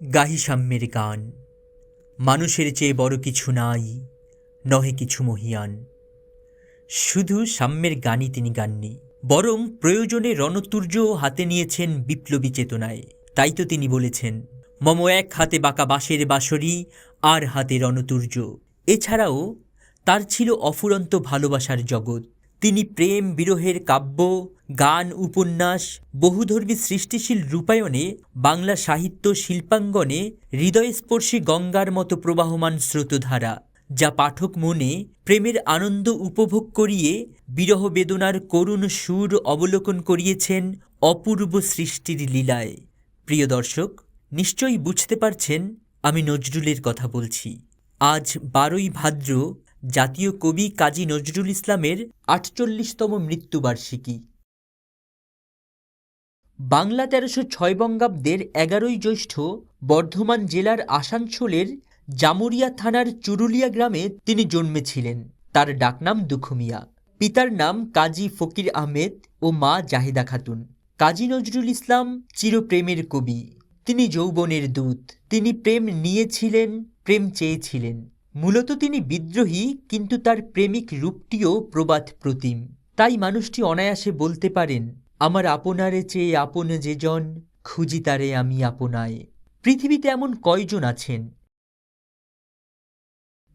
গাহি সাম্যের গান। মানুষের চেয়ে বড় কিছু নাই, নহে কিছু মহিয়ান। শুধু সাম্যের গানই তিনি গাননি, বরং প্রয়োজনে রণতুর্য হাতে নিয়েছেন বিপ্লবী চেতনায়। তাই তো তিনি বলেছেন, মম এক হাতে বাঁকা বাঁশের বাঁশরি, আর হাতে রণতুর্য। এছাড়াও তার ছিল অফুরন্ত ভালোবাসার জগৎ। তিনি প্রেম বিরহের কাব্য, গান, উপন্যাস, বহুধর্মী সৃষ্টিশীল রূপায়ণে, বাংলা সাহিত্য শিল্পাঙ্গনে হৃদয়স্পর্শী গঙ্গার মতো প্রবাহমান স্রোতধারা, যা পাঠক মনে প্রেমের আনন্দ উপভোগ করিয়ে বিরহ বেদনার করুণ সুর অবলোকন করিয়েছেন অপূর্ব সৃষ্টির লীলায়। প্রিয় দর্শক, নিশ্চয়ই বুঝতে পারছেন আমি নজরুলের কথা বলছি। আজ বারোই ভাদ্র জাতীয় কবি কাজী নজরুল ইসলামের আটচল্লিশতম মৃত্যুবার্ষিকী। বাংলা তেরোশো ছয় বঙ্গাব্দের এগারোই জ্যৈষ্ঠ বর্ধমান জেলার আসানসোলের জামুরিয়া থানার চুরুলিয়া গ্রামে তিনি জন্মেছিলেন। তার ডাকনাম দুখুমিয়া। পিতার নাম কাজী ফকির আহমেদ ও মা জাহিদা খাতুন। কাজী নজরুল ইসলাম চিরপ্রেমের কবি। তিনি যৌবনের দূত। তিনি প্রেম নিয়েছিলেন, প্রেম চেয়েছিলেন। মূলত তিনি বিদ্রোহী, কিন্তু তার প্রেমিক রূপটিও প্রবাদ প্রতিম। তাই মানুষটি অনায়াসে বলতে পারেন, আমার আপনারে চেয়ে আপন যেজন খুঁজি তারে আমি আপনায়। পৃথিবীতে এমন কয়জন আছেন?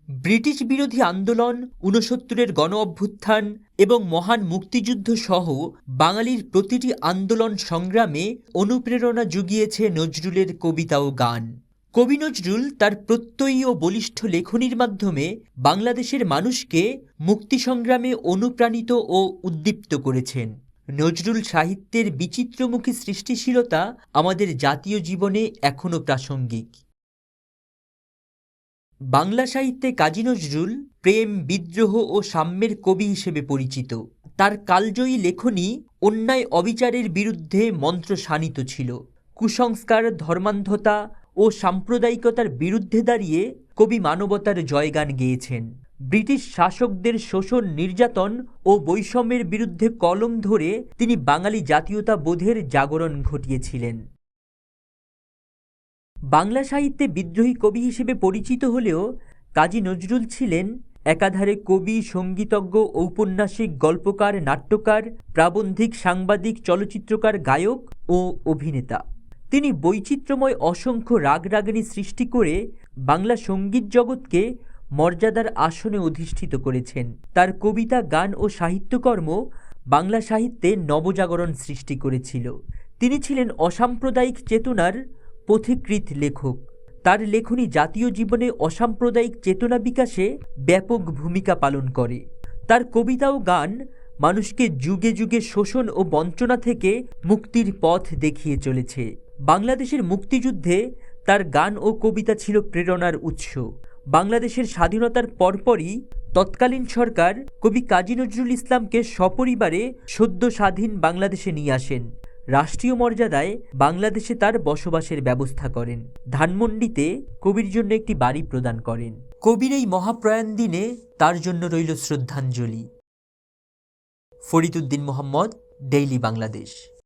ব্রিটিশ বিরোধী আন্দোলন, ঊনসত্তরের গণ অভ্যুত্থান এবং মহান মুক্তিযুদ্ধ সহ বাঙালির প্রতিটি আন্দোলন সংগ্রামে অনুপ্রেরণা জুগিয়েছে নজরুলের কবিতা ও গান। কবি নজরুল তার প্রত্যয়ী ও বলিষ্ঠ লেখনীর মাধ্যমে বাংলাদেশের মানুষকে মুক্তি সংগ্রামে অনুপ্রাণিত ও উদ্দীপ্ত করেছেন। নজরুল সাহিত্যের বিচিত্রমুখী সৃষ্টিশীলতা আমাদের জাতীয় জীবনে এখনও প্রাসঙ্গিক। বাংলা সাহিত্যে কাজী নজরুল প্রেম, বিদ্রোহ ও সাম্যের কবি হিসেবে পরিচিত। তার কালজয়ী লেখনী অন্যায় অবিচারের বিরুদ্ধে মন্ত্র শানিত ছিল। কুসংস্কার, ধর্মান্ধতা ও সাম্প্রদায়িকতার বিরুদ্ধে দাঁড়িয়ে কবি মানবতার জয়গান গেয়েছেন। ব্রিটিশ শাসকদের শোষণ, নির্যাতন ও বৈষম্যের বিরুদ্ধে কলম ধরে তিনি বাঙালি জাতীয়তা বোধের জাগরণ ঘটিয়েছিলেন। বাংলা সাহিত্যে বিদ্রোহী কবি হিসেবে পরিচিত হলেও কাজী নজরুল ছিলেন একাধারে কবি, সঙ্গীতজ্ঞ ঔপন্যাসিক গল্পকার, নাট্যকার, প্রাবন্ধিক, সাংবাদিক, চলচ্চিত্রকার, গায়ক ও অভিনেতা। তিনি বৈচিত্র্যময় অসংখ্য রাগরাগিনী সৃষ্টি করে বাংলা সংগীত জগৎকে মর্যাদার আসনে অধিষ্ঠিত করেছেন। তার কবিতা, গান ও সাহিত্যকর্ম বাংলা সাহিত্যে নবজাগরণ সৃষ্টি করেছিল। তিনি ছিলেন অসাম্প্রদায়িক চেতনার পথিকৃত লেখক। তার লেখনী জাতীয় জীবনে অসাম্প্রদায়িক চেতনা বিকাশে ব্যাপক ভূমিকা পালন করে। তার কবিতা ও গান মানুষকে যুগে যুগে শোষণ ও বঞ্চনা থেকে মুক্তির পথ দেখিয়ে চলেছে। বাংলাদেশের মুক্তিযুদ্ধে তার গান ও কবিতা ছিল প্রেরণার উৎস। বাংলাদেশের স্বাধীনতার পরপরই তৎকালীন সরকার কবি কাজী নজরুল ইসলামকে সপরিবারে সদ্য স্বাধীন বাংলাদেশে নিয়ে আসেন। রাষ্ট্রীয় মর্যাদায় বাংলাদেশে তার বসবাসের ব্যবস্থা করেন। ধানমন্ডিতে কবির জন্য একটি বাড়ি প্রদান করেন। কবির এই মহাপ্রয়াণ দিনে তার জন্য রইল শ্রদ্ধাঞ্জলি। ফরিদুদ্দিন মোহাম্মদ, ডেইলি বাংলাদেশ।